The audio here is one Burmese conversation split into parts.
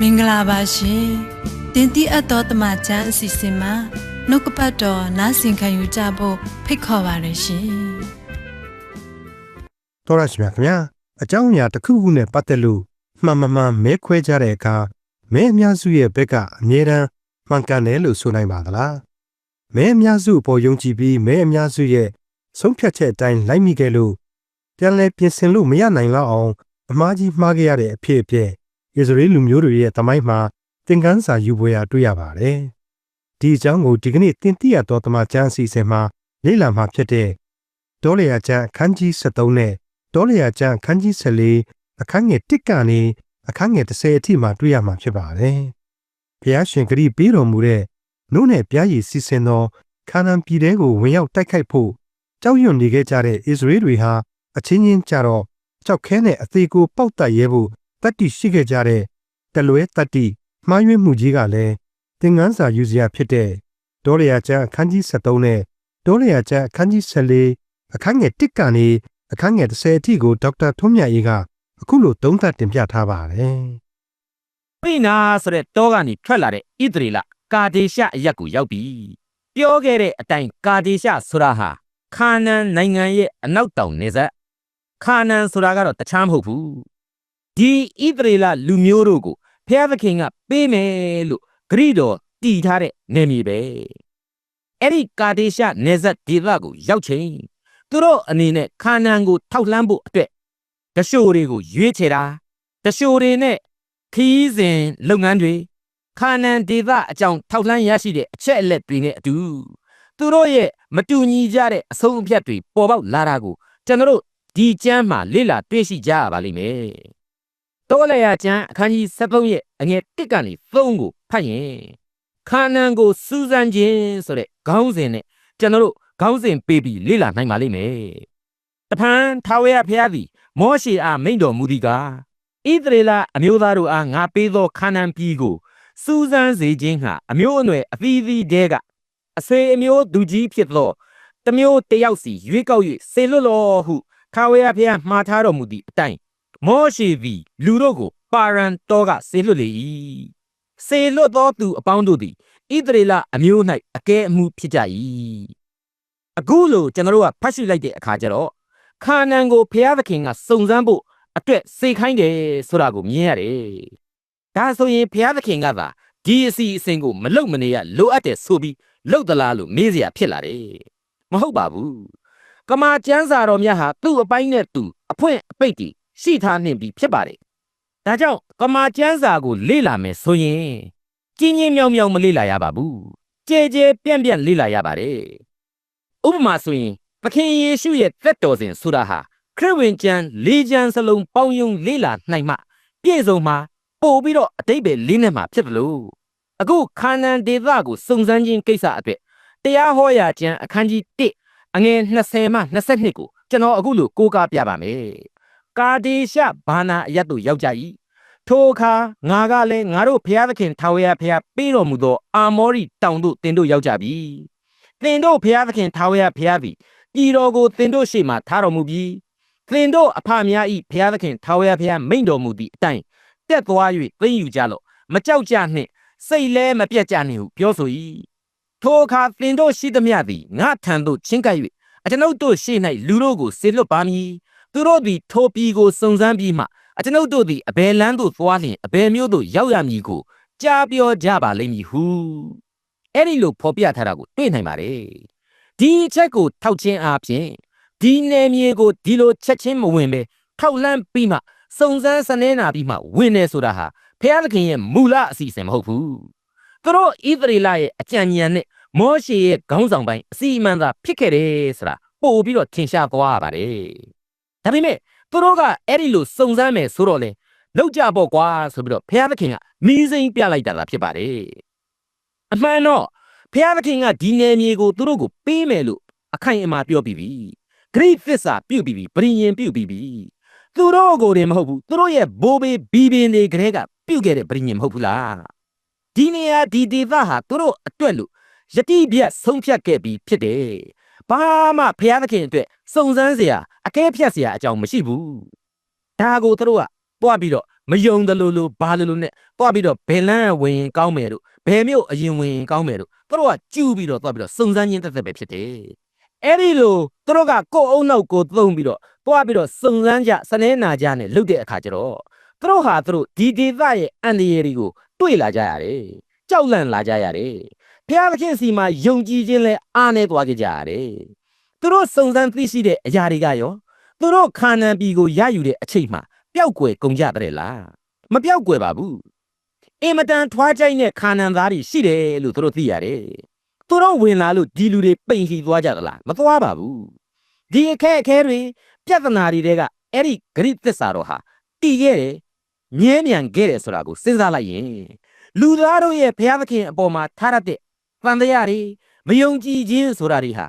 မင်္ဂလာပါရှင်တင်တိအပ်တော်တမချန်းအစီအစဉ်မှာနှုတ်ကပတ်တော်နားဆင်ခံယူကြဖို့ဖိတ်ခေါ်ပါရရှင်တော်ရရှိမြခင်ဗျာအကြောင်းအရာတစ်ခုခုနဲ့ပတ်သက်လို့မှန်မှန်မှန်မဲခွဲကြတဲ့အခါမဲအများစုရဲ့ဘက်ကအမြဲတမ်းမှန်ကန်တယ်လို့ဆိုနိုင်ပါသလားမဲအများစုအပေါ်ယုံကြည်ပြီးမဲအများစုရဲ့ဆုံးဖြတ်ချက်အတိုင်းလိုက်မိခဲ့လို့ ပြန်လဲပြင်ဆင်လို့မရနိုင်လောက်အောင်အမှားကြီးမှားခဲ့ရတဲ့အဖြစ်အပျက်ဣသရေလလူမျိုးတွေရဲ့သမိုင်းမှာသင်ခန်းစာယူပွဲရတွေ့ရပါတယ်ဒီအကြောင်းကိုဒီကနေ့တင်ပြရတော်တမချန်းအစီအစဉ်မှာလေ့လာမှာဖြစ်တဲ့တောလျာကျမ်းအခန်းကြီး73နဲ့တောလျာကျမ်းအခန်းကြီး14အခန်းငယ်1ကနေအခန်းငယ်30အထိမှာတွေ့ရမှာဖြစ်ပါတယ်။ဘုရားရှင်ဂရိပေးတော်မူတဲ့နို့နဲ့ပြားရည်စီစဉ်သောခါနန်ပြည်ထဲကိုဝင်ရောက်တိုက်ခိုက်ဖို့ကြောက်ရွံ့နေခဲ့ကြတဲ့ဣသရေလတွေဟာ အချင်းချင်းကြတော့ကြောက်ခဲနဲ့အသေးကိုပေါက်တက်ရဲဖို့တတ်တိရှိခဲ့ကြတဲ့တလွဲတတ်တိမှားယွင်းမှုကြီးကလည်းသင်ငန်းစာယူစရာဖြစ်တဲ့တောလျာကျမ်းအခန်းကြီး73နဲ့တောလျာကျမ်းအခန်းကြီး14အခန်းငယ်1ကနေအခန်းငယ်30အထိကိုဒေါက်တာထွန်းမြတ်ရေးကအခုလိုသုံးသပ်တင်ပြထားပါတယ်ပိနာဆိုတဲ့တောကနေထွက်လာတဲ့ဣသရေလကာဒေရှအရက်ကိုရောက်ပြီပြောခဲ့တဲ့အတိုင်းကာဒေရှဆိုတာဟာခါနန်နိုင်ငံရဲ့အနောက်တောင်နေဆက် ခါနန်ဆိုတာကတော့တခြားမဟုတ်ဘူးဒီဣသရေလလူမျိုးတို့ကိုဖျားသခင်ကပေးမယ်လို့ဂရိတော်တည်ထားတဲ့နေမြေပဲအဲ့ဒီကာဒေရှနေဆက်ဒေသကိုရောက်ချိန်သူတို့အနေနဲ့ခါနန်ကိုထောက်လှမ်းဖို့အတွက်တရှိုတွေကိုရွေးချယ်တာတရှိုတွေနဲ့ခီးစဉ်လုပ်ငန်းတွေခါနန်ဒေသအကြောင်းထောက်လှမ်းရရှိတဲ့အချက်အလက်တွေနဲ့အတူသူတို့ရဲ့မတူညီကြတဲ့အဆုံးအဖြတ်တွေပေါ်ပေါက်လာတာကိုကျွန်တော်တို့ ဒီကျမ်းမှာလေ့လာတွေ့ရှိကြရပါလိမ့်မယ်။တောလျာကျမ်းအခန်းကြီး73ရဲ့အငယ်1ကနေ3ကိုဖတ်ရင်ခါနန်ကိုစူးစမ်းခြင်းဆိုတဲ့ခေါင်းစဉ်နဲ့ကျွန်တော်တို့ခေါင်းစဉ်ပေးပြီးလေ့လာနိုင်ပါလိမ့်မယ်။တဖန်ထာဝရဘုရားသည်မောရှေအားမိန့်တော်မူသည်ကားဣသရေလအမျိုးသားတို့အားငါပေးသောခါနန်ပြည်ကိုစူးစမ်းစေခြင်းဟာအမျိုးအနွယ်အသီးသီးတဲကအဆွေအမျိုးသူကြီးဖြစ်သောတမျိုးတယောက်စီရွေးကောက်၍ဆေလွတ်တော်ဟု ခါဝေယဖျားမှားထားတော်မူသည့်အတိုင်းမောရှေသည်လူတို့ကိုပါရန်တော်ကဆေလွတ်လေ၏ဆေလွတ်သောသူအပေါင်းတို့သည်ဣသရေလအမျိုး၌အကဲအမှုဖြစ်ကြ၏အခုလိုကျွန်တော်တို့ကဖတ်ရှုလိုက်တဲ့အခါကျတော့ခါနန်ကိုဖျားသခင်ကစုံစမ်းဖို့အတွက်စေခိုင်းတယ်ဆိုတာကိုမြင်ရတယ်။ဒါဆိုရင်ဘုရားသခင်ကသာဒီအစီအစဉ်ကိုမလုပ်မနေရလိုအပ်တယ်ဆိုပြီးလုပ်သလားလို့မေးစရာဖြစ်လာတယ်။မဟုတ်ပါဘူး။ ကမာကျမ်းစာတော်မြတ်ဟာသူ့အပိုင်းနဲ့သူအဖွင့်အပိတ်တီရှိထားနှင့်ပြီးဖြစ်ပါတယ်။ဒါကြောင့်ကမာကျမ်းစာကိုလေ့လာမယ်ဆိုရင်ကြီးကြီးမြောင်မြောင်မလေ့လာရပါဘူး။ကြဲကြဲပြန့်ပြန့်လေ့လာရပါတယ်။ဥပမာဆိုရင်သခင်ယေရှုရဲ့သက်တော်စဉ်ဆိုတာဟာခရစ်ဝင်ကျမ်း၄ကျမ်းစလုံးပေါင်းယုံလေ့လာနိုင်မှပြည့်စုံမှာပို့ပြီးတော့အတိတ်ပဲလေးနဲ့မှာဖြစ်တယ်လို့အခုခါနန်ဒေသကိုစုံစမ်းခြင်းကိစ္စအတွက်တရားဟောရာကျမ်းအခန်းကြီး1 အငယ်20မှ22ကိုကျွန်တော်အခုလိုကိုးကားပြပါမယ်ကာဒေရှဘာနာအရတ်တို့ရောက်ကြ၏ထိုအခါငါကလည်းငါတို့ဘုရားသခင်ထာဝရဘုရားပေးတော်မူသောအာမောရိတောင်တို့တင်တို့ရောက်ကြပြီတင်တို့ဘုရားသခင်ထာဝရဘုရားသည်ပြည်တော်ကိုတင်တို့ရှေ့မှထားတော်မူပြီးသင်တို့အဖများဤဘုရားသခင်ထာဝရဘုရားမိန့်တော်မူသည့်အတိုင်းတက်သွား၍သိမ့်ယူကြလော့မကြောက်ကြနှင့်စိတ်လဲမပြတ်ကြနှင့်ဟုပြောဆို၏ ထိုအခါသင်တို့ရှိသမျှသည်ငါထံသို့ချင်းကပ်၍အကျွန်ုပ်တို့ရှေ့၌လူတို့ကိုဆေလွတ်ပါမည်သူတို့သည်ထိုပြည်ကိုစုံစမ်းပြီးမှအကျွန်ုပ်တို့သည်အဘယ်လမ်းသို့သွားလျင်အဘယ်မျိုးသို့ရောက်ရမည်ကိုကြားပြောကြပါလိမ့်မည်ဟုအဲ့ဒီလိုဖော်ပြထားတာကိုတွေ့နိုင်ပါတယ်ဒီအချက်ကိုထောက်ချင်းအားဖြင့်ဒီနယ်မြေကိုဒီလိုချက်ချင်းမဝင်ပဲထောက်လန့်ပြီးမှစုံစမ်းစနင်းနာပြီးမှဝင်နေဆိုတာဟာဖျားသခင်ရဲ့မူလအစီအစဉ်မဟုတ်ဘူးသူတို့ဣသရေလရဲ့အကြံဉာဏ်နဲ့ မောရှေရဲ့ခေါင်းဆောင်ပိုင်းအစီအမံသာဖြစ်ခဲ့တယ်ဆိုတာပို့ပြီးတော့ထင်ရှားသွားရပါတယ်ဒါပေမဲ့သူတို့ကအဲ့ဒီလိုစုံစမ်းမယ်ဆိုတော့လေလောက်ကြပေါ့ကွာဆိုပြီးတော့ဖျားသခင်ကမီးစိမ်းပြလိုက်တာလားဖြစ်ပါတယ်အမှန်တော့ဖျားသခင်ကဒီနယ်မြေကိုသူတို့ကိုပေးမယ်လို့အခိုင်အမာပြောပြီးပြီဂရိသစ္စာပြုတ်ပြီးပြီပရိယင်ပြုတ်ပြီးပြီသူတို့ကိုတင်မဟုတ်ဘူးသူတို့ရဲ့ဘိုးဘေးဘီဘင်တွေကလေးကပြုတ်ခဲ့တဲ့ပရိညင်မဟုတ်ဘူးလားဒီနေရာဒီဒေသဟာသူတို့အတွက်လို့ ယတိပြတ်ဆုံးဖြတ်ခဲ့ပြီးဖြစ်တယ်။ဘာမှဘုရားသခင်အတွက်စုံစမ်းစရာအကဲဖြတ်စရာအကြောင်းမရှိဘူး။ဒါကိုသူတို့ကတွားပြီးတော့မယုံတယ်လို့လို့ဘာလို့လို့နဲ့တွားပြီးတော့ဘယ်လန်းဝင်ကောင်းမယ်လို့ဘယ်မျိုးအရင်ဝင်ကောင်းမယ်လို့သူတို့ကကြူးပြီးတော့တွားပြီးတော့စုံစမ်းခြင်းတက်သက်ပဲဖြစ်တယ်။အဲ့ဒီလိုသူတို့ကကိုယ်အုံနောက်ကိုသုံးပြီးတော့တွားပြီးတော့စုံစမ်းကြစနေနာကြနဲ့လုတဲ့အခါကျတော့သူတို့ဟာသူတို့ဒီဒေသရဲ့အန္တရာယ်တွေကိုတွေ့လာကြရတယ်။ကြောက်လန့်လာကြရတယ်။ ဖျားသခင်စီမှာယုံကြည်ခြင်းလဲအားနေသွားကြကြရတယ်သူတို့စုံစမ်းသိရှိတဲ့အရာတွေကရောသူတို့ခါနန်ပြည်ကိုရယူတဲ့အချိန်မှာပျောက်ကွယ်ကုန်ကြတဲ့လားမပျောက်ကွယ်ပါဘူးအင်မတန်ထွားကြိုက်တဲ့ခါနန်သားတွေရှိတယ်လို့သူတို့သိရတယ်သူတို့ဝင်လာလို့ဒီလူတွေပိန်ခီသွားကြသလားမသွားပါဘူးဒီအခက်အခဲတွေပြဿနာတွေတဲကအဲ့ဒီဂရိသစ္စာတော်ဟာတည်ခဲ့တယ်မြဲမြံခဲ့တယ်ဆိုတာကိုစဉ်းစားလိုက်ရင်လူသားတို့ရဲ့ဘုရားသခင်အပေါ်မှာထားရတဲ့ တန်တရားတွေမယုံကြည်ခြင်းဆိုတာတွေဟာ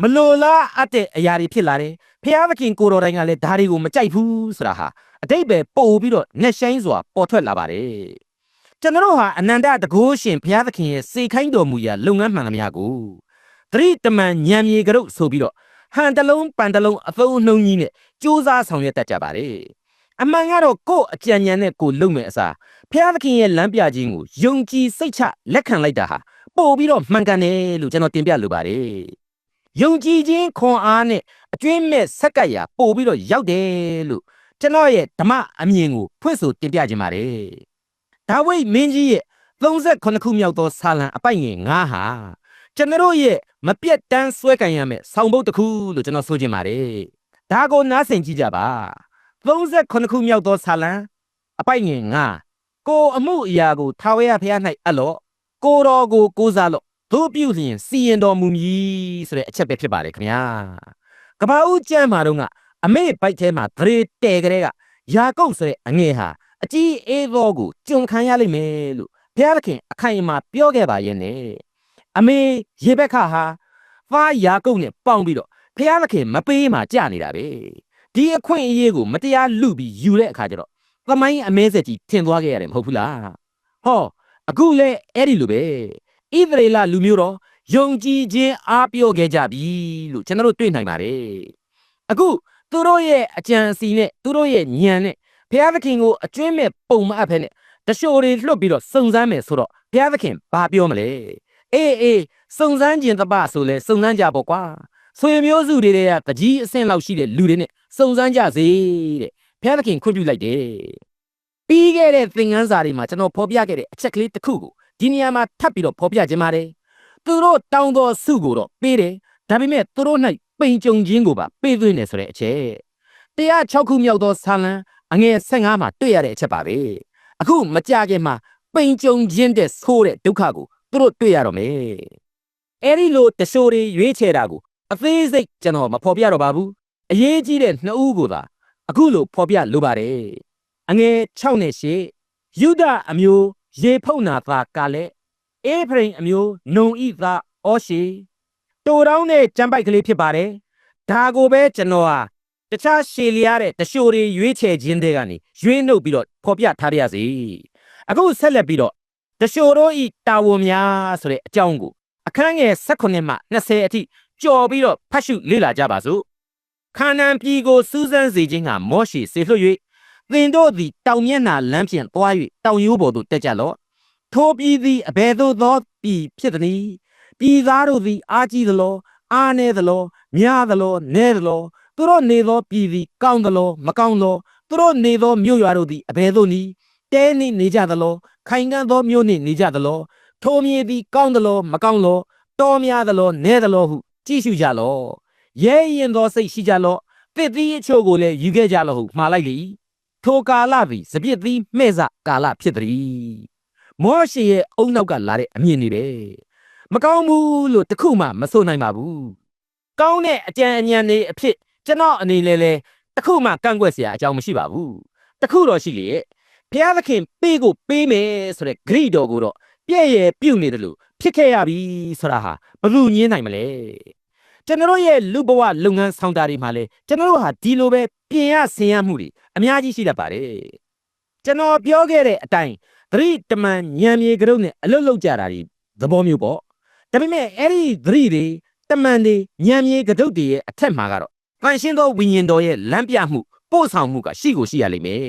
မလိုလားအပ်တဲ့အရာတွေဖြစ်လာတယ်ဘုရားသခင်ကိုတော်တိုင်ကလည်းဒါတွေကိုမကြိုက်ဘူးဆိုတာဟာအတိတ်ပဲပို့ပြီးတော့နှက်ဆိုင်စွာပေါ်ထွက်လာပါတယ်ကျွန်တော်တို့ဟာအနန္တတကုရှင်ဘုရားသခင်ရဲ့စေခိုင်းတော်မူရာလုပ်ငန်းမှန်သမျှကိုသတိတမန်ညံမြေကရုပ်ဆိုပြီးတော့ဟန်တလုံးပန်တလုံးအသုံးအနှုံးကြီးနဲ့စူးစမ်းဆောင်ရွက်တတ်ကြပါတယ်အမှန်ကတော့ကိုယ့်အကြံဉာဏ်နဲ့ကိုယ်လုပ်မယ်အစားဘုရားသခင်ရဲ့လမ်းပြခြင်းကိုယုံကြည်စိတ်ချလက်ခံလိုက်တာဟာ ပို့ပြီးတော့မှန်ကန်တယ်လို့ကျွန်တော်တင်ပြလိုပါတယ်ယုံကြည်ခြင်းခွန်အားနဲ့အကျွင်းမဲ့ဆက်ကပ်ရာပို့ပြီးတော့ရောက်တယ်လို့ကျွန်တော်ရဲ့ဓမ္မအမြင်ကိုဖွင့်ဆိုတင်ပြခြင်းပါတယ်ဒါဝိဒ်မင်းကြီးရဲ့38ခုမြောက်သောဆာလံအပိုက်ငယ်9ဟာကျွန်တော်ရဲ့မပြတ်တမ်းဆွဲကင်ရမယ်ဆောင်းပုတ်တစ်ခုလို့ကျွန်တော်ဆိုချင်ပါတယ်ဒါကိုနားဆင်ကြည့်ကြပါ38ခုမြောက်သောဆာလံအပိုက်ငယ်9ကိုအမှုအရာကိုထာဝရဘုရား၌အပ်လော့ ကိုတော်ကိုကိုးစားလော့တို့ပြုလျင်စီရင်တော်မူမည်ဆိုတဲ့အချက်ပဲဖြစ်ပါတယ်ခင်ဗျာကဘာဦးကျမ်းမှာတော့ကအမေဘိုက်ထဲမှာသရေတဲကလေးကယာကုပ်ဆိုတဲ့အငယ်ဟာအကြီးအေးသောကိုကြုံခံရလိမ့်မယ်လို့ဘုရားသခင်အခိုင်အမာပြောခဲ့ပါရဲ့နဲ့အမေရေဘက်ခဟာဖားယာကုပ်နဲ့ပေါင်းပြီးတော့ဘုရားသခင်မပေးမှကြာနေတာပဲဒီအခွင့်အရေးကိုမတရားလူပြီးယူတဲ့အခါကျတော့သမိုင်းအမဲဆက်ကြီးထင်သွားခဲ့ရတယ်မဟုတ်ဘူးလားဟော အခုလဲအဲ့ဒီလိုပဲဣသရေလလူမျိုးတော်ယုံကြည်ခြင်းအားပြောခဲ့ကြပြီလို့ကျွန်တော်တို့တွေ့နိုင်ပါတယ်အခုသူတို့ရဲ့အကြံအစီနဲ့သူတို့ရဲ့ဉာဏ်နဲ့ဘုရားသခင်ကိုအကျွင်းမဲ့ပုံမအပ်ဖဲနဲ့တရှိုတွေလွတ်ပြီးတော့စုံစမ်းမယ်ဆိုတော့ဘုရားသခင်ဘာပြောမလဲအေးအေးစုံစမ်းခြင်းတပဆိုလဲစုံစမ်းကြပေါ့ကွာဆွေမျိုးစုတွေတဲ့ကတကြီးအဆင့်လောက်ရှိတဲ့လူတွေနဲ့စုံစမ်းကြစေတဲ့ဘုရားသခင်ခွင့်ပြုလိုက်တယ် ပြီးခဲ့တဲ့သင်ခန်းစာတွေမှာကျွန်တော်ဖော်ပြခဲ့တဲ့အချက်ကလေးတစ်ခုကိုဒီနေရာမှာထပ်ပြီးတော့ဖော်ပြခြင်းပါတယ်သူတို့တောင်းသောစုကိုတော့ပေးတယ်ဒါပေမဲ့သူတို့၌ပိန်ကြုံခြင်းကိုပါပေးသွင်းတယ်ဆိုတဲ့အချက်106ခုမြောက်သောဆာလံအငယ်15မှာတွေ့ရတဲ့အချက်ပါပဲအခုမကြခင်မှာပိန်ကြုံခြင်းတဲ့ဆိုးတဲ့ဒုက္ခကိုသူတို့တွေ့ရတော့မယ်အဲ့ဒီလိုတရှိုးတွေရွေးချယ်တာကိုအသေးစိတ်ကျွန်တော်မဖော်ပြတော့ပါဘူးအရေးကြီးတဲ့နှစ်ဦးကိုသာအခုလိုဖော်ပြလိုပါတယ် အငယ်6နဲ့8ယုဒအမျိုးရေဖုတ်နာသားကလည်းအေဖရိမ်အမျိုးနုံဤသားအောရှေတိုတောင်းတဲ့ကြမ်းပိုက်ကလေးဖြစ်ပါတယ်ဒါကိုပဲကျွန်တော်ဟာတခြားရှေလျားတဲ့တရှိုတွေရွေးချယ်ခြင်းတွေကနေရွေးနှုတ်ပြီးတော့ဖော်ပြထားပါရစေအခုဆက်လက်ပြီးတော့တရှိုတို့ဤတာဝန်များဆိုတဲ့အကြောင်းကိုအခန်းငယ်18မှ20အထိကြော်ပြီးတော့ဖတ်ရှုလေ့လာကြပါစို့ခါနန်ပြည်ကိုစူးစမ်းစေခြင်းကမောရှေစေလွှတ်၍ သင်တို့သည်တောင်မျက်နှာလမ်းဖြင့်သွား၍တောင်ရိုးပေါ်သို့တက်ကြလော့ထိုပြည်သည်အဘယ်သို့သောပြည်ဖြစ်သနည်းပြည်သားတို့သည်အားကြီးသလောအားနည်းသလောများသလောနည်းသလောသူတို့နေသောပြည်သည်ကောင်းသလောမကောင်းလောသူတို့နေသောမြို့ရွာတို့သည်အဘယ်သို့နည်းတဲနှင့်နေကြသလောခိုင်ခံ့သောမြို့နှင့်နေကြသလောထိုမြေသည်ကောင်းသလောမကောင်းလောတော်များသလောနည်းသလောဟုကြည့်ရှုကြလောရဲရင်သောစိတ်ရှိကြလောတစ်သီးအချို့ကိုလည်းယူခဲ့ကြလောဟုမှားလိုက်လေ ထိုကာလသည်စပြစ်သီးမှဲ့စကာလဖြစ်သည်မောရှေရဲ့အုံနောက်ကလာတဲ့အမြင်တွေပဲမကောင်းဘူးလို့တခုမှမဆိုနိုင်ပါဘူးကောင်းတဲ့အကြံအဉာဏ်တွေအဖြစ်ကျွန်တော်အနေနဲ့လဲတခုမှကန့်ကွက်เสียအကြောင်းမရှိပါဘူးတခုတော့ရှိလေဘုရားသခင်ပေးကိုပေးမယ်ဆိုတဲ့ဂရိတော်ကိုတော့ပြည့်ရဲ့ပြုတ်နေတယ်လို့ဖြစ်ခဲ့ရပြီဆိုတာဟာဘလို့ညင်းနိုင်မလဲ ကျွန်တော်ရဲ့လူဘဝလုပ်ငန်းဆောင်တာတွေမှာလဲကျွန်တော်ဟာဒီလိုပဲပြင်ရဆင်ရမှုတွေအများကြီးရှိတတ်ပါတယ်ကျွန်တော်ပြောခဲ့တဲ့အတိုင်းသတိတမန်ညံမြေကရုပ်နဲ့အလုတ်လုတ်ကြတာတွေသဘောမျိုးပေါ့ဒါပေမဲ့အဲ့ဒီသတိတွေတတမန်တွေညံမြေကဒုတ်တွေရဲ့အထက်မှာကတော့တန်ရှင်းသောဝိညာဉ်တော်ရဲ့လမ်းပြမှုပို့ဆောင်မှုကရှိကိုရှိရလိမ့်မယ်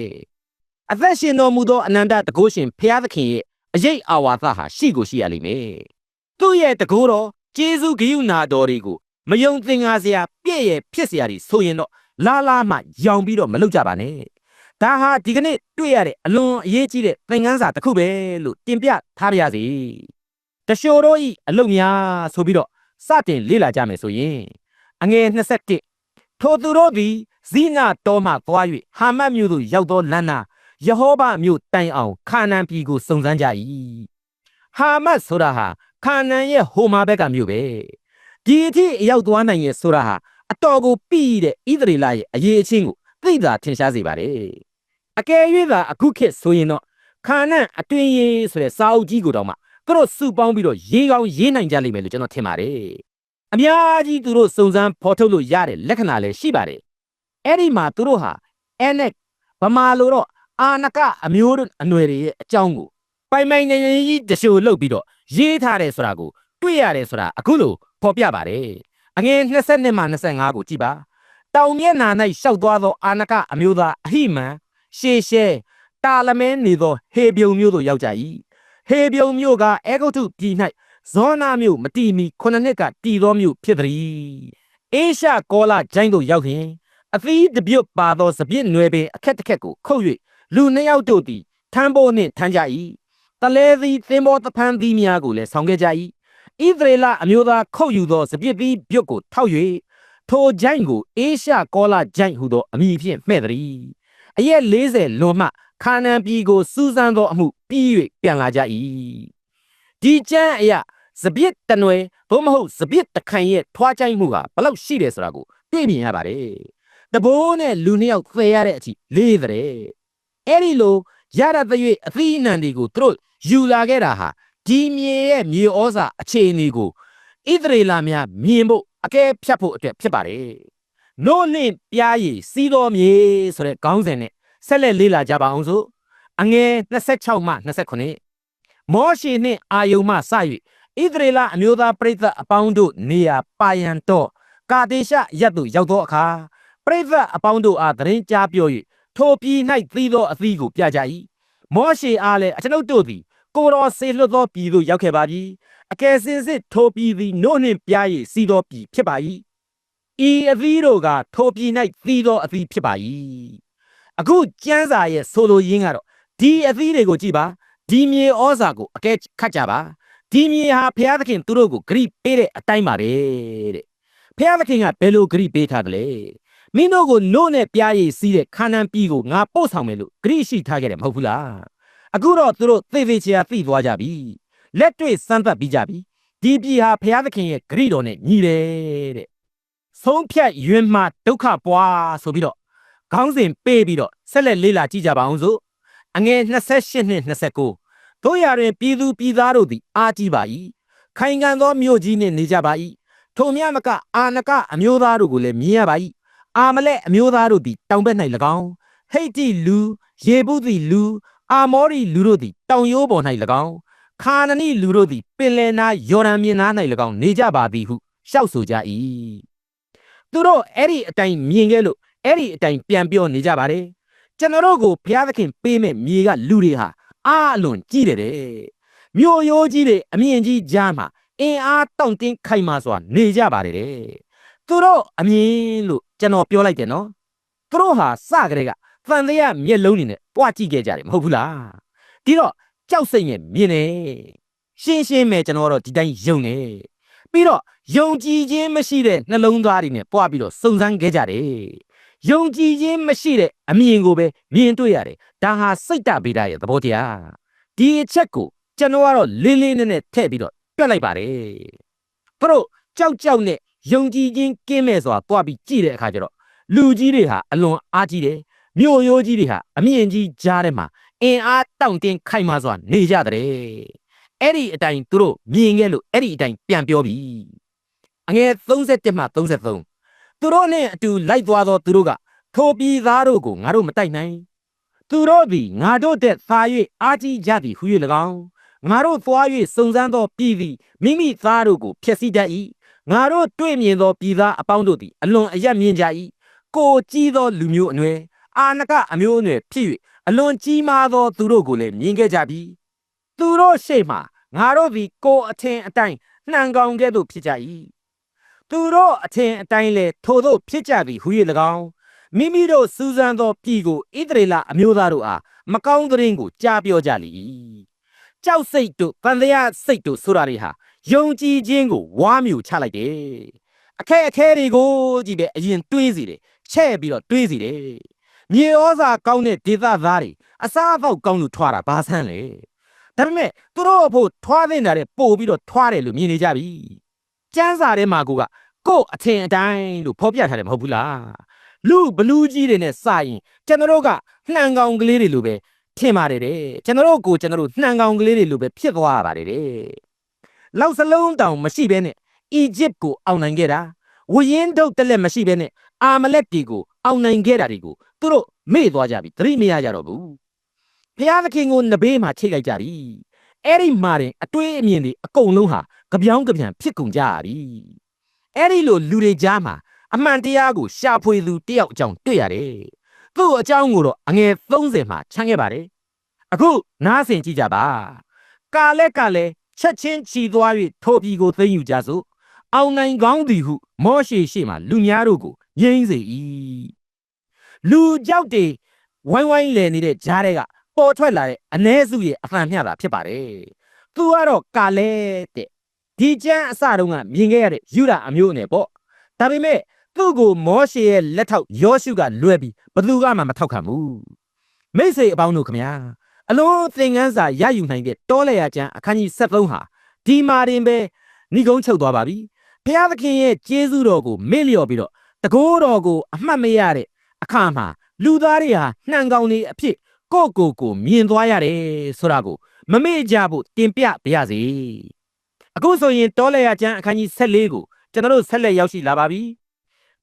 အသက်ရှင်တော်မူသောအနန္တတကုရှင်ဖျားသခင်ရဲ့အရေးအာဝါသဟာရှိကိုရှိရလိမ့်မယ်သူ့ရဲ့တကူတော်ကျေးဇူးဂရုဏာတော်တွေကို မယုံသင်္ကာစရာပြည့်ရဲ့ဖြစ်စရာတွေဆိုရင်တော့လာလာမှရောင်ပြီးတော့မလုပ်ကြပါနဲ့ဒါဟာဒီကနေ့တွေ့ရတဲ့အလွန်အရေးကြီးတဲ့သင်ခန်းစာတစ်ခုပဲလို့တင်ပြထားပါရစေတရှိုတို့ဤအလုတ်များဆိုပြီးတော့စတင်လေ့လာကြမယ်ဆိုရင်အငယ်21ထိုသူတို့သည်ဇိနာတော်မှသွား၍ဟာမတ်မြို့သို့ရောက်သောလမ်းနာယေဟောဘမြို့တိုင်အောင်ခါနန်ပြည်ကိုစုံစမ်းကြ၏ဟာမတ်ဆိုတာဟာခါနန်ရဲ့ဟိုမာဘက်ကမြို့ပဲ ဒီအထိအရောက်သွားနိုင်ရဲ့ဆိုတာဟာအတော်ကိုပြီးတဲ့ဣသရေလရဲ့အရေးအချင်းကိုသိတာထင်ရှားစေပါတယ်အကယ်၍သာအခုခေတ်ဆိုရင်တော့ခါနန်အတွင်ရေးဆိုတဲ့စာအုပ်ကြီးကိုတော့မှသူတို့စုပေါင်းပြီးတော့ရေးကောင်းရေးနိုင်ကြလိမ့်မယ်လို့ကျွန်တော်ထင်ပါတယ်အများကြီးသူတို့စုံစမ်းဖော်ထုတ်လို့ရတဲ့လက္ခဏာလည်းရှိပါတယ်အဲ့ဒီမှာသူတို့ဟာ NX ဗမာလိုတော့အာနကအမျိုးတို့အနွယ်တွေရဲ့အကြောင်းကိုပိုင်ပိုင်နေနေကြီးတရှို့လုပ်ပြီးတော့ရေးထားတယ်ဆိုတာကို တွေ့ရတယ်ဆိုတာအခုလို့ဖော်ပြပါတယ်အငယ်20မှ25ကိုကြည်ပါတောင်မျက်နှာ၌ရှောက်သွားသော အာနကအမျိုးသားအဟိမန်ရှေရှဲတာလမဲနေသော ဟေပြုံမျိုးတို့ရောက်ကြ၏ဟေပြုံမျိုးကအေဂုတ်ထုပြည်၌ဇောနာမျိုးမတီမီခုနှစ်နှစ်ကတည်သောမျိုးဖြစ်သည်အေရှာကောလာဂျိုင်းတို့ရောက်ရင်အသီးတပြုတ်ပါသောစပြစ်နွယ်ပင်အခက်တစ်ခက်ကိုခုတ်၍လူနှစ်ယောက်တို့သည်ထမ်းဖို့နှင့်ထမ်းကြ၏တလဲသည်သင်္ဘောတဖန်းသီးများကိုလည်းဆောင်ခဲ့ကြ၏ ဣသရေလအမျိုးသားခုတ်ယူသောစပြစ်သီးပြုတ်ကိုထောက်၍ထိုဂျိုင်းကိုအေရှာကောလာဂျိုင်းဟုသောအမည်ဖြင့်မှဲ့သည်အရက်40လွန်မှခါနန်ပြည်ကိုစူးစမ်းသောအမှုပြီး၍ပြန်လာကြ၏ဒီကျမ်းအရာစပြစ်တနွယ်သို့မဟုတ်စပြစ်တခိုင်ရဲ့ထွားချိုင်းမှုကဘလောက်ရှိတယ်ဆိုတာကိုတွေ့မြင်ရပါတယ်တဘိုးနဲ့လူနှစ်ယောက်သေရတဲ့အထိလေးတဲ့အဲ့ဒီလိုရရတဲ့၍အသီးအနှံတွေကိုသူတို့ယူလာခဲ့တာဟာ ဒီမြေရဲ့မြေဩဇာအခြေအနေကိုဣသရေလများမြင်ဖို့အကဲဖြတ်ဖို့အတွက်ဖြစ်ပါတယ်နို့နှင့်ပြားရည်စီးတော်မြေဆိုတဲ့ခေါင်းစဉ်နဲ့ဆက်လက်လေ့လာကြပါအောင်စို့အငယ်26မှ29မောရှေနှင့်အာယုန်မှစ၍ဣသရေလအမျိုးသားပရိသတ်အပေါင်းတို့နေရာပါယံတော့ကာဒေရှရက်သို့ရောက်သောအခါပရိသတ်အပေါင်းတို့အားသတင်းကြားပြော၍ထိုပြည်၌သီးသောအသီးကိုပြကြ၏မောရှေအားလည်းအကျွန်ုပ်တို့သည် ကိုတော်ဆေလွတ်သောပြည်သို့ရောက်ခဲ့ပါပြီအကယ်စင်စစ်ထိုပြည်သည်နို့နှင့်ပြားရည်စီးသောပြည်ဖြစ်ပါ၏ဤအသီးတို့ကထိုပြည်၌သီးသောအသီးဖြစ်ပါ၏အခုကျမ်းစာရဲ့ဆိုလိုရင်းကတော့ဒီအသီးတွေကိုကြည့်ပါဒီမြေဩဇာကိုအကဲခတ်ကြပါဒီမြေဟာဘုရားသခင်သူတို့ကိုဂရိပေးတဲ့အတိုင်းပါပဲတဲ့ဘုရားသခင်ကဘယ်လိုဂရိပေးထားတယ်လဲမင်းတို့ကိုနို့နဲ့ပြားရည်စီးတဲ့ခါနန်ပြည်ကိုငါပို့ဆောင်မယ်လို့ဂရိရှိထားခဲ့တယ်မဟုတ်ဘူးလား အခုတော့သူတို့သေသေးချာသိသွားကြပြီလက်တွေ့စမ်းသပ်ပြီးကြပြီဒီပြည်ဟာဘုရားသခင်ရဲ့ဂရိတော်နဲ့ညီတယ်တဲ့ဆုံးဖြတ်ယွန်းမှဒုက္ခပွားဆိုပြီးတော့ခေါင်းစဉ်ပေးပြီးတော့ဆက်လက်လေးလာကြည့်ကြပါအောင်စို့အငယ်28နှစ်29တို့ရတွင်ပြည်သူပြည်သားတို့သည်အားကြီးပါ၏ခိုင်ခံသောမြို့ကြီးနှင့်နေကြပါ၏ထိုမြမကအာနကအမျိုးသားတို့ကိုလည်းမြင်ရပါ၏အာမလက်အမျိုးသားတို့သည်တောင်ဘက်၌၎င်းဟိတ်တိလူယေပုသည်လူ အာမောရီလူတို့သည်တောင်ရိုးပေါ်၌၎င်းခါနနိလူတို့သည်ပင်လယ်နာယော်ဒန်မြစ်နား၌၎င်းနေကြပါသည်ဟုရှောက်ဆိုကြ၏သူတို့အဲ့ဒီအတိုင်းမြင်ခဲ့လို့အဲ့ဒီအတိုင်းပြန်ပြောနေကြပါတယ်ကျွန်တော်တို့ကိုဘုရားသခင်ပေးမဲ့မြေကလူတွေဟာအားအလွန်ကြီးတယ်တဲ့မြို့ရိုးကြီးတွေအမြင့်ကြီးကြားမှာအင်အားတောင့်တင်းခိုင်မာစွာနေကြပါတယ်တဲ့သူတို့အမြင်လို့ကျွန်တော်ပြောလိုက်တယ်နော်သူတို့ဟာစကြတဲ့က သံတရားမျက်လုံးတွေနဲ့တွားကြည့်ခဲ့ကြတယ်မဟုတ်ဘူးလားဒီတော့ကြောက်စိတ်နဲ့မြင်နေရှင်းရှင်းပဲကျွန်တော်တို့ဒီတိုင်းယုံနေပြီးတော့ယုံကြည်ခြင်းမရှိတဲ့နှလုံးသားတွေနဲ့ပွားပြီးတော့စုံစမ်းခဲ့ကြတယ်ယုံကြည်ခြင်းမရှိတဲ့အမြင်ကိုပဲမြင်တွေ့ရတယ်ဒါဟာစိတ်တဗေဒရဲ့သဘောတရားဒီအချက်ကိုကျွန်တော်ကတော့လေးလေးနက်နက်ထည့်ပြီးတော့ပြတ်လိုက်ပါတယ်သူတို့ကြောက်ကြောက်နဲ့ယုံကြည်ခြင်းကင်းမဲ့စွာတွားပြီးကြည့်တဲ့အခါကျတော့လူကြီးတွေဟာအလွန်အားကြီးတယ် မြို့ရိုးကြီးတွေဟာအမြင့်ကြီးကြားထဲမှာအင်အားတောင့်တင်းခိုင်မာစွာနေကြတဲ့အဲ့ဒီအတိုင်းသူတို့မြင်ခဲ့လို့အဲ့ဒီအတိုင်းပြန်ပြောပြီအငယ်31မှ33သူတို့နဲ့အတူလိုက်သွားသောသူတို့ကထိုပြည်သားတို့ကိုငါတို့မတိုက်နိုင်သူတို့သည်ငါတို့တဲ့သာ၍အားကြီးကြသည်ဟု၍၎င်းငါတို့သွား၍စုံစမ်းသောပြည်သည်မိမိသားတို့ကိုဖျက်ဆီးတတ်၏ငါတို့တွေ့မြင်သောပြည်သားအပေါင်းတို့သည်အလွန်အယက်မြင်ကြ၏ကိုကြီးသောလူမျိုးအနွယ် အာနကအမျိုးအနွယ်ဖြစ်၍အလွန်ကြီးမားသောသူတို့ကိုလည်းမြင်ခဲ့ကြပြီသူတို့ရှေ့မှငါတို့သည်ကိုအထင်အတိုင်းနှံကောင်ကဲ့သို့ဖြစ်ကြ၏သူတို့အထင်အတိုင်းလည်းထိုသို့ဖြစ်ကြသည်ဟူ၍၎င်းမိမိတို့စူးစမ်းသောပြည်ကိုဣသရေလအမျိုးသားတို့အားမကောင်းသတင်းကိုကြားပြောကြလိမ့်၏ကြောက်စိတ်တို့ဗန်တရားစိတ်တို့ဆိုတာတွေဟာယုံကြည်ခြင်းကိုဝါမျိုးချလိုက်တယ်အခက်အခဲတွေကိုကြည့်ပဲအရင်တွေးစီတယ်ချဲ့ပြီးတော့တွေးစီတယ် မြေဩဇာကောင်းတဲ့ဒေသသားတွေအစားအသောက်ကောင်းလို့ထွာတာဘာဆန်းလဲဒါပေမဲ့သူတို့အဖို့ထွားတင်တာတဲ့ပို့ပြီးတော့ထွားတယ်လို့မြင်နေကြပြီကျန်းစာထဲမှာကိုကကို့အထင်အတိုင်းလို့ဖော်ပြထားတယ်မဟုတ်ဘူးလားလူဘလူးကြီးတွေနဲ့စရင်ကျွန်တော်တို့ကနှံကောင်ကလေးတွေလိုပဲထင်ပါတယ်တဲ့ကျွန်တော်တို့ကိုကျွန်တော်တို့နှံကောင်ကလေးတွေလိုပဲဖြစ်သွားရပါတယ်တဲ့လောက်စလုံးတောင်မရှိဘဲနဲ့အီဂျစ်ကိုအောင်နိုင်ခဲ့တာဝရင်တုတ်တက်လက်မရှိဘဲနဲ့ အာမလက်တီကိုအောင်နိုင်ခဲ့တာတွေကိုသူတို့မေ့သွားကြပြီသတိမရကြတော့ဘူးဖျားသခင်ကိုနဘေးမှာချိတ်လိုက်ကြပြီအဲ့ဒီမှာတင်အတွေးအမြင်တွေအကုန်လုံးဟာကြပြောင်းကြပြန်ဖြစ်ကုန်ကြရပြီအဲ့ဒီလိုလူတွေကြားမှာအမှန်တရားကိုရှာဖွေသူတယောက်အကြောင်းတွေ့ရတယ်သူ့အကြောင်းကိုတော့အငယ်30မှာခြံခဲ့ပါတယ်အခုနားဆင်ကြည့်ကြပါကာလက်ကလည်းချက်ချင်းချီသွား၍ထိုပြည်ကိုသိမ်းယူကြစို့အောင်နိုင်ကောင်းသည်ဟုမောရှေရှေ့မှလူများတို့ကို ငြိမ့်စေ၏လူကြောက်တွေဝိုင်းဝိုင်းလည်နေတဲ့ကြားတွေကပေါ်ထွက်လာတဲ့အ ਨੇ စုရဲ့အဖန်မျှတာဖြစ်ပါတယ်သူကတော့ကာလဲတဲ့ဒီကျမ်းအစတုန်းကမြင်ခဲ့ရတဲ့ယူဒအမျိုးအနွယ်ပေါ့ဒါပေမဲ့သူ့ကိုမောရှေရဲ့လက်ထောက်ယောရှုကလွှဲပြီးဘသူကမှမထောက်ခံဘူးမိတ်ဆွေအပေါင်းတို့ခမညာအလုံးသင်ငန်းစာရယူနိုင်တဲ့တောလေယာကျမ်းအခန်းကြီး73ဟာဒီမာရင်ပဲဏိကုံးချုပ်သွားပါပြီဘုရားသခင်ရဲ့ကျေးဇူးတော်ကိုမေ့လျော့ပြီးတော့ တကိုးတော်ကိုအမှတ်မရတဲ့အခါမှာလူသားတွေဟာနှံကောင်တွေအဖြစ်ကိုယ့်ကိုယ်ကိုမြင်သွားရတယ်ဆိုတာကိုမမေ့ကြဖို့တင်ပြပါရစေအခုဆိုရင်တောလေယာကျမ်းအခန်းကြီး74ကိုကျွန်တော်တို့ဆက်လက်ရောက်ရှိလာပါပြီ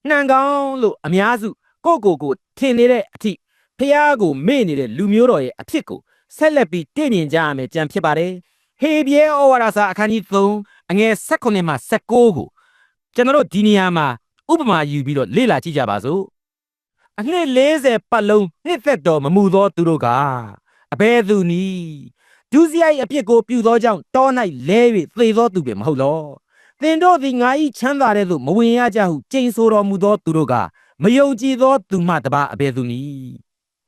နှံကောင်လို့အများစုကိုယ့်ကိုယ်ကိုထင်နေတဲ့အထိဖះကိုမေ့နေတဲ့လူမျိုးတော်ရဲ့အဖြစ်ကိုဆက်လက်ပြီးတည်မြင်ကြရမယ်ကြံဖြစ်ပါတယ်ဟေဘရဲဩဝါဒစာအခန်းကြီး3အငယ်16မှ19ကိုကျွန်တော်တို့ဒီနေရာမှာ ဥပမာယူပြီးတော့လေ့လာကြည့်ကြပါစို့အနှစ်40ပတ်လုံးနှစ်သက်တော်မမူသောသူတို့ကအဘဲသူနီဒုစရိုက်အပြစ်ကိုပြုသောကြောင့်တော၌လဲ၍သေသောသူပဲမဟုတ်လောသင်တို့သည်ငါ၏ချမ်းသာတဲ့သို့မဝင်ရကြဟုကြိမ်ဆိုတော်မူသောသူတို့ကမယုံကြည်သောသူမှတပါအဘဲသူနီ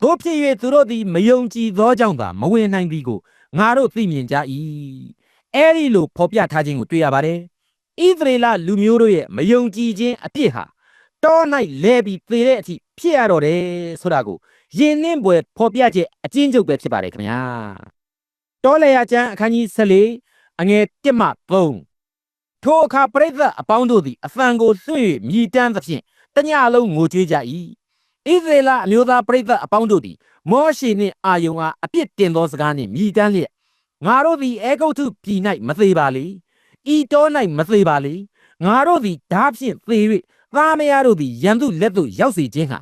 တို့ဖြစ်၍သူတို့သည်မယုံကြည်သောကြောင့်သာမဝင်နိုင်သည်ကိုငါတို့သိမြင်ကြ၏အဲ့ဒီလိုဖော်ပြထားခြင်းကိုတွေ့ရပါတယ် ဣသရေလလူမျိုးတို့ရဲ့မယုံကြည်ခြင်းအပြစ်ဟာတော၌လဲပြီးသေတဲ့အထိဖြစ်ရတော့တယ်ဆိုတာကိုယင်းနှင်းပွဲဖော်ပြချက်အကျဉ်းချုပ်ပဲဖြစ်ပါတယ်ခင်ဗျာတောလေယာကျမ်းအခန်းကြီး14အငယ်1မှ3ထိုအခါပရိသတ်အပေါင်းတို့သည်အဖန်ကိုလွှင့်၍မြည်တမ်းသဖြင့်တညလုံးငိုကြွေးကြ၏ဣသရေလအမျိုးသားပရိသတ်အပေါင်းတို့သည်မောရှေနှင့်အာယုန်အားအပြစ်တင်သောစကားနှင့်မြည်တမ်းလျက်ငါတို့သည်အဲဂုတ်ထုပြည်၌မသေးပါလေ ဤတော၌မသေးပါလေငါတို့သည်ဓာဖြင့်သေ၍သားမယားတို့သည်ရန်သူလက်သို့ရောက်စေခြင်းဟာ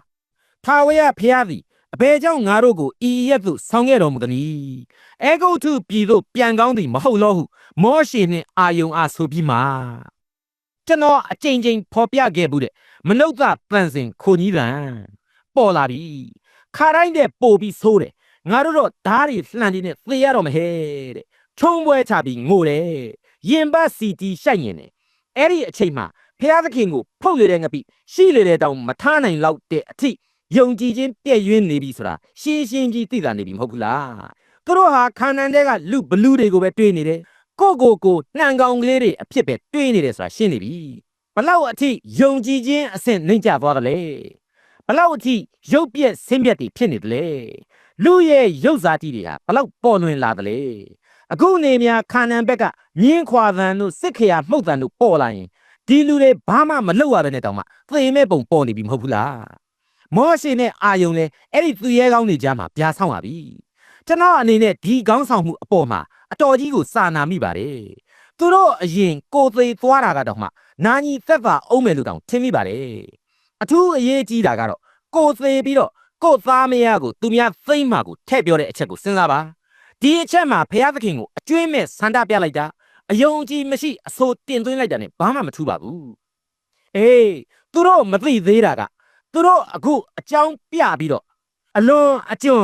ထာဝရဘုရားသည်အဘယ်ကြောင့်ငါတို့ကိုဤရက်သို့ဆောင်းခဲ့တော်မူသနည်းအဲဂုတ်ထုပြည်သို့ပြန်ကောင်းသည်မဟုတ်လောဟုမောရှေနှင့်အာယုန်အားဆိုပြီးမှကျွန်တော်အချိန်ချင်းဖော်ပြခဲ့ဘူးတဲ့မနုဿတန်စင်ခိုကြီးတန်ပေါ်လာပြီခါတိုင်းတဲ့ပို့ပြီးဆိုးတယ်ငါတို့တော့ဓားတွေလှန်နေနဲ့သေရတော့မဟဲတဲ့ထုံးပွဲချပြီးငိုတယ် ရင်ပတ်စီတီရှိုက်ရင်တယ်အဲ့ဒီအချိန်မှာဖျားသခင်ကိုဖုတ်ရတဲ့ငပိရှိလေတဲ့တောင်မထားနိုင်လောက်တဲ့အထိယုံကြည်ခြင်းပြည့်ရင်းနေပြီဆိုတာရှင်းရှင်းကြီးသိတာနေပြီမဟုတ်ဘူးလားသူတို့ဟာခါနန်တဲကလူဘလူးတွေကိုပဲတွေးနေတယ်ကိုကိုကိုနှံကောင်ကလေးတွေအဖြစ်ပဲတွေးနေတယ်ဆိုတာရှင်းနေပြီဘလောက်အထိယုံကြည်ခြင်းအဆင့်နှိမ့်ကျသွားတယ်လေဘလောက်အထိရုပ်ပြက်ဆင်းပြက်တွေဖြစ်နေတယ်လေလူရဲ့ရုပ်ဇာတိတွေဟာဘလောက်ပေါ်လွင်လာတယ်လေ အခုနေများခါနန်ဘက်ကမြင်းခွာသံတို့စစ်ခရာမှုတ်သံတို့ပေါ်လာရင်ဒီလူတွေဘာမှမလုပ်ရဘဲနဲ့တောင်မှသေမဲ့ပုံပေါ်နေပြီမဟုတ်ဘူးလားမောရှေနဲ့အာယုန်လည်းအဲ့ဒီသူရဲကောင်းတွေကြားမှာပြားဆောင်ပါပြီကျွန်တော်အနေနဲ့ဒီကောင်းဆောင်မှုအပေါ်မှာအတော်ကြီးကိုစာနာမိပါတယ်သူတို့အရင်ကိုသေးသွားတာကတော့မှနာညီသက်သာအောင်မယ်လို့တောင်ထင်မိပါတယ်အထူးအရေးကြီးတာကတော့ကိုသေးပြီးတော့ကိုသားမယားကိုသူများသိမ့်မှကိုထည့်ပြောတဲ့အချက်ကိုစဉ်းစားပါ ဒီအချက်မှာဘုရားသခင်ကိုအကျွင်းမဲ့ဆန္ဒပြလိုက်တာအယုံအကြည်မရှိအဆိုးတင်သွင်းလိုက်တာနဲ့ဘာမှမထူးပါဘူးအေးသူတို့မသိသေးတာကသူတို့အခုအကြောင်းပြပြီးတော့အလွန်အကျွံ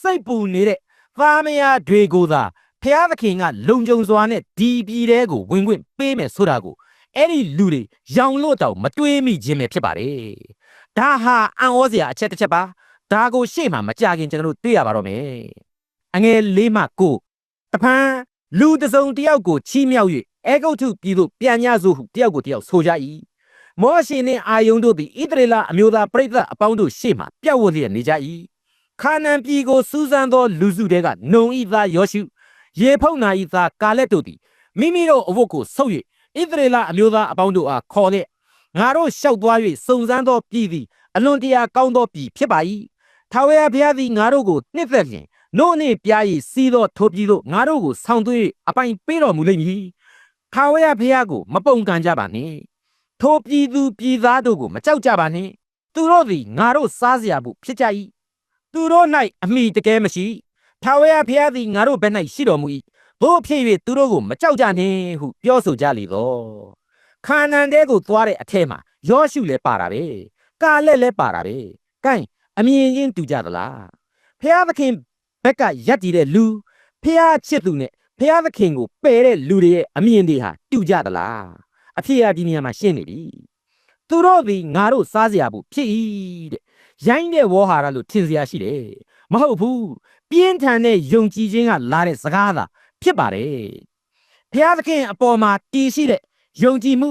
စိတ်ပူနေတဲ့သားမယားတွေကိုသာဖျားသခင်ကလုံခြုံစွာနဲ့ဒီပြည်တဲကိုဝင်ခွင့်ပေးမယ်ဆိုတာကိုအဲ့ဒီလူတွေရောင်လို့တောင်မတွေးမိခြင်းပဲဖြစ်ပါတယ်ဒါဟာအံ့ဩစရာအချက်တစ်ချက်ပါဒါကိုရှေ့မှာမကြခင်ကျွန်တော်တို့တွေ့ရပါတော့မယ်အ ငယ်လေးမှကိုတဖန်လူတစ်စုံတစ်ယောက်ကိုချီးမြှောက်၍အဲဂုတ်ထုပြည်သို့ပြန်ညစို့ဟုတယောက်ကိုတယောက်ဆိုကြ၏မောရှင်နှင့်အာယုန်တို့သည်ဣသရေလအမျိုးသားပရိသတ်အပေါင်းတို့ရှေ့မှပြတ်ဝတ်လျက်နေကြ၏ခါနန်ပြည်ကိုစူးစမ်းသောလူစုတဲကနုံဤသားယောရှုရေဖုန်နာဤသားကာလက်တို့သည်မိမိတို့အဝတ်ကိုဆုပ်၍ဣသရေလအမျိုးသားအပေါင်းတို့အားခေါ်လျက်ငါတို့ရှောက်သွား၍စုံစမ်းသောပြည်သည်အလွန်တရာကောင်းသောပြည်ဖြစ်ပါ၏ထာဝရဘုရားသည်ငါတို့ကိုနှစ်သက်လျင် နို့နှင့်ပြား၏စီးသောထိုပြည်သို့ငါတို့ကိုဆောင်းသွေးအပိုင်ပေးတော်မူလိမ့်မည်။ခါဝရဖះကိုမပုန်ကန်ကြပါနှင့်။ထိုပြည်သူပြည်သားတို့ကိုမကြောက်ကြပါနှင့်။သူတို့သည်ငါတို့စားစရာဖို့ဖြစ်ကြ၏။သူတို့၌အမိတကယ်မရှိ။ခါဝရဖះသည်ငါတို့ဘက်၌ရှိတော်မူ၏။ဘို့ဖြစ်၍သူတို့ကိုမကြောက်ကြနှင့်ဟုပြောဆိုကြလေသော။ခါနန်တဲကိုသွားတဲ့အထဲမှာယောရှုလည်းပါတာပဲ။ကာလက်လည်းပါတာပဲ။ကဲအမြင်ချင်းတူကြသလား။ဖះသခင် ဘက်ကရက်တည်တဲ့လူဖះချစ်သူနဲ့ဖះသခင်ကိုပယ်တဲ့လူတွေရဲ့အမြင်တွေဟာတူကြသလားအဖြစ်အပျက်နေရာမှာရှင်းနေပြီသူတို့ဒီငါတို့စားစရာဘူးဖြစ်ဤတဲ့ရိုင်းတဲ့ဝေါ်ဟာရလို့ထင်စရာရှိတယ်မဟုတ်ဘူးပြင်းထန်တဲ့ယုံကြည်ခြင်းကလာတဲ့စကားသာဖြစ်ပါတယ်ဖះသခင်အပေါ်မှာတည်ရှိတဲ့ယုံကြည်မှု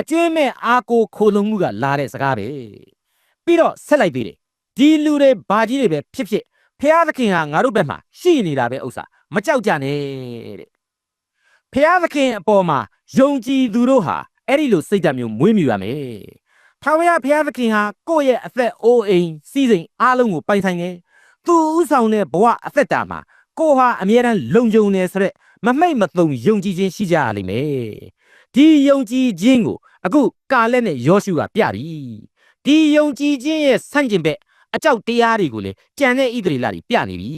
အကျွင်းမဲ့အာကိုခိုလုံမှုကလာတဲ့စကားပဲပြီးတော့ဆက်လိုက်သေးတယ်ဒီလူတွေဘာကြီးတွေပဲဖြစ်ဖြစ် ဖျားသခင်ဟာငါတို့ဘက်မှာရှိနေတာပဲဥစ္စာမကြောက်ကြနဲ့တဲ့ဖျားသခင်အပေါ်မှာယုံကြည်သူတို့ဟာအဲ့ဒီလိုစိတ်ဓာတ်မျိုးမွေးမြူရမယ်ထာဝရဘုရားသခင်ဟာကိုယ့်ရဲ့အသက်အိုးအိမ်စီးစိမ်အားလုံးကိုပိုင်ဆိုင်တယ်သူဥဆောင်တဲ့ဘဝအသက်တာမှာကိုဟာအမြဲတမ်းလုံခြုံနေဆိုတဲ့မမိတ်မသုံယုံကြည်ခြင်းရှိကြရလိမ့်မယ်ဒီယုံကြည်ခြင်းကိုအခုကာလက်နဲ့ယောရှုကပြပြီဒီယုံကြည်ခြင်းရဲ့ဆန့်ကျင်ဘက် အကြောက်တရားတွေကိုလည်းကြံတဲ့ဣသရေလတွေပြနေပြီ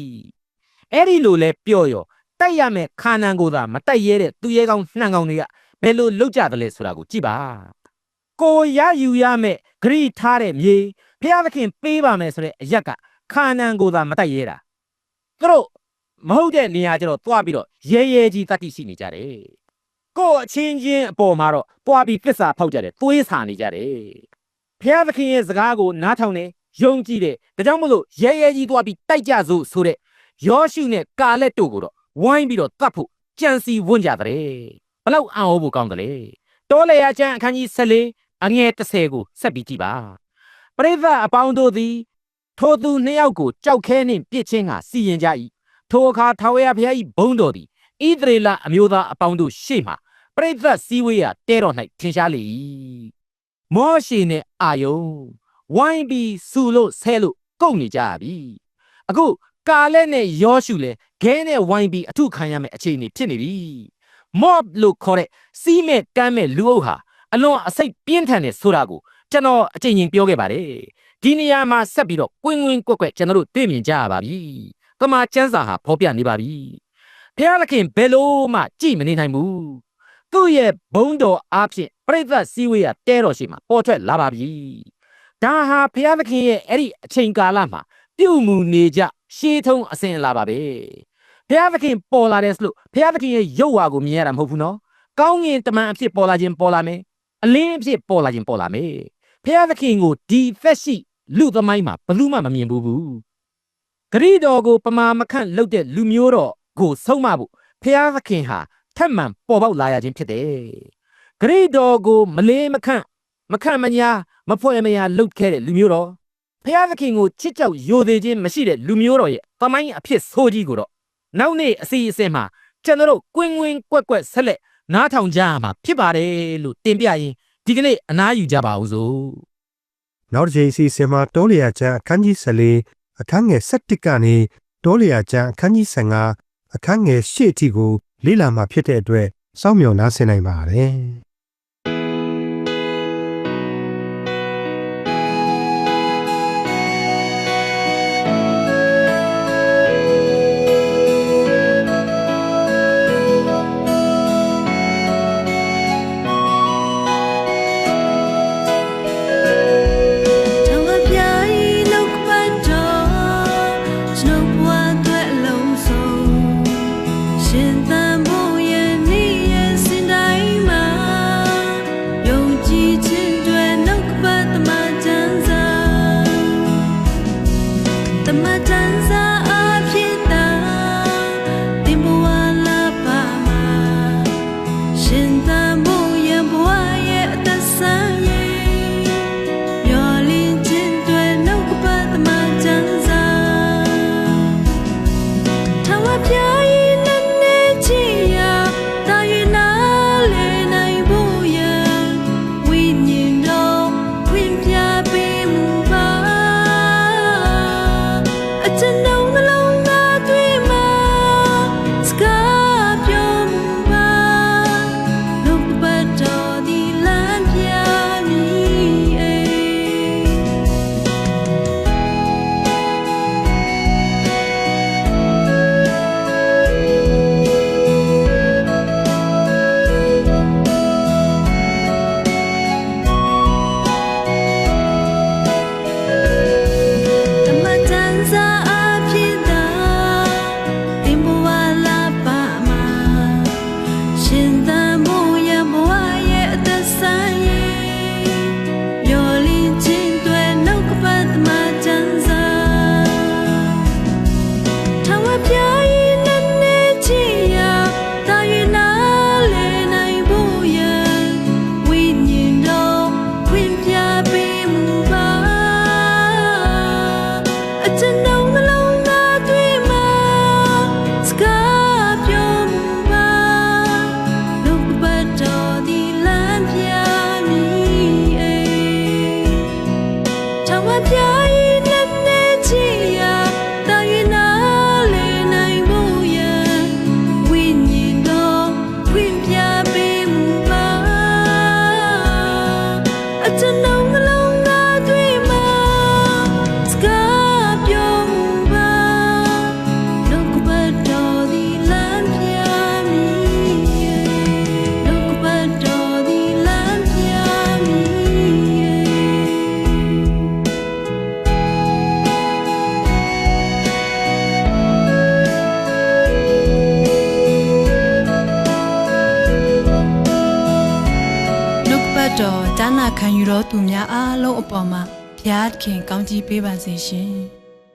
အဲ့ဒီလိုလဲပြော့ရောတိုက်ရမယ်ခါနန်ကိုသာမတိုက်ရဲတဲ့သူရဲကောင်းနှံကောင်းတွေကဘယ်လိုလုပ်ကြတယ်လဲဆိုတာကိုကြည့်ပါကိုရယူရမယ်ဂရိထားတဲ့မြေဖျားသခင်ပေးပါမယ်ဆိုတဲ့အရက်ကခါနန်ကိုသာမတိုက်ရဲတာသူတို့မဟုတ်တဲ့နေရာကျတော့တွားပြီးတော့ရဲရဲကြီးတတ်တိရှိနေကြတယ်ကို့အချင်းချင်းအပေါ်မှာတော့တွားပြီးသစ္စာဖောက်ကြတယ်သွေးဆာနေကြတယ်ဖျားသခင်ရဲ့စကားကိုနားထောင်နေ ယုံကြည်တယ်ဒါကြောင့်မို့လို့ရဲရဲကြီးတွားပြီးတိုက်ကြစို့ဆိုတဲ့ယောရှုနဲ့ကာလက်တို့ကိုတော့ဝိုင်းပြီးတော့တတ်ဖို့ကြံစီဝွင့်ကြတဲ့ဘလောက်အံ့ဩဖို့ကောင်းတယ်လေတောလေယာကျမ်းအခန်းကြီး14အငယ်30ကိုဆက်ပြီးကြည့်ပါပရိသတ်အပေါင်းတို့သည်ထိုသူနှစ်ယောက်ကိုကြောက်ခဲနှင့်ပြစ်ချင်းကစီရင်ကြ၏ထိုအခါထာဝရဘုရား၏ဘုန်းတော်သည်ဣသရေလအမျိုးသားအပေါင်းတို့ရှေ့မှပရိသတ်စည်းဝေးရာတဲတော်၌ထင်ရှားလေ၏မောရှေနှင့်အာယုန် ဝိုင်းပြီးဆူလို့ဆဲလို့ကုန်နေကြပြီအခုကာလက်နဲ့ယောရှုလည်းခဲနဲ့ဝိုင်းပြီးအထုခံရမယ့်အခြေအနေဖြစ်နေပြီမော့လို့ခေါ်တဲ့စီးမဲ့ကမ်းမဲ့လူအုပ်ဟာအလွန်အစိတ်ပြင်းထန်တဲ့ဆိုတာကိုကျွန်တော်အချိန်ချင်းပြောခဲ့ပါတယ်ဒီနေရာမှာဆက်ပြီးတော့ကွင်းကွင်းကွက်ကွက်ကျွန်တော်တို့တွေ့မြင်ကြရပါပြီကမာကျမ်းစာဟာဖော်ပြနေပါပြီဖျားသခင်ဘယ်လို့မှကြည်မနေနိုင်ဘူးသူ့ရဲ့ဘုံတော်အားဖြင့်ပြိဿစည်းဝေးရတဲတော်ရှိမှာပေါ်ထွက်လာပါပြီ ဒါဟာဖျားသခင်ရဲ့အဲ့ဒီအချိန်ကာလမှာပြုမှုနေကြရှေးထုံးအစဉ်လာပါပဲဖျားသခင်ပေါ်လာတယ်ဆိုလို့ဖျားသခင်ရဲ့ရုပ်ဝါကိုမြင်ရတာမဟုတ်ဘူးနော်ကောင်းငင်တမန်အဖြစ်ပေါ်လာခြင်းပေါ်လာမယ်အလင်းအဖြစ်ပေါ်လာခြင်းပေါ်လာမယ်ဖျားသခင်ကိုဒီသက်ရှိလူသမိုင်းမှာဘယ်သူမှမမြင်ဘူးဘူးဂရိတော်ကိုပမာမခန့်လုပ်တဲ့လူမျိုးတော်ကိုဆုံးမဖို့ဖျားသခင်ဟာထက်မှန်ပေါ်ပေါက်လာရခြင်းဖြစ်တယ်ဂရိတော်ကိုမလေးမခန့် မခန့်မညာမဖွဲ့မညာလုပ်ခဲ့တဲ့လူမျိုးတော်ဖျားသခင်ကိုချစ်ကြောက်ယိုသေးခြင်းမရှိတဲ့လူမျိုးတော်ရဲ့သမိုင်းအဖြစ်ဆိုးကြီးကိုတော့နောက်နေ့အစီအစဉ်မှာကျွန်တော်တို့ကွင်းကွင်းကွက်ကွက်ဆက်လက်နားထောင်ကြရမှာဖြစ်ပါတယ်လို့တင်ပြရင်ဒီကနေ့အနားယူကြပါဦးစို့နောက်တစ်ချိန်အစီအစဉ်မှာတောလျာကျမ်းအခန်းကြီး14အခန်းငယ်17ကနေတောလျာကျမ်းအခန်းကြီး15အခန်းငယ်8အထိကိုလေ့လာမှာဖြစ်တဲ့အတွက်စောင့်မျှော်နားဆင်နိုင်ပါတယ်။ ခံယူတော်သူများအားလုံးအပေါ်မှာဘုရားခင်ကောင်းကြီးပေးပါစေရှင်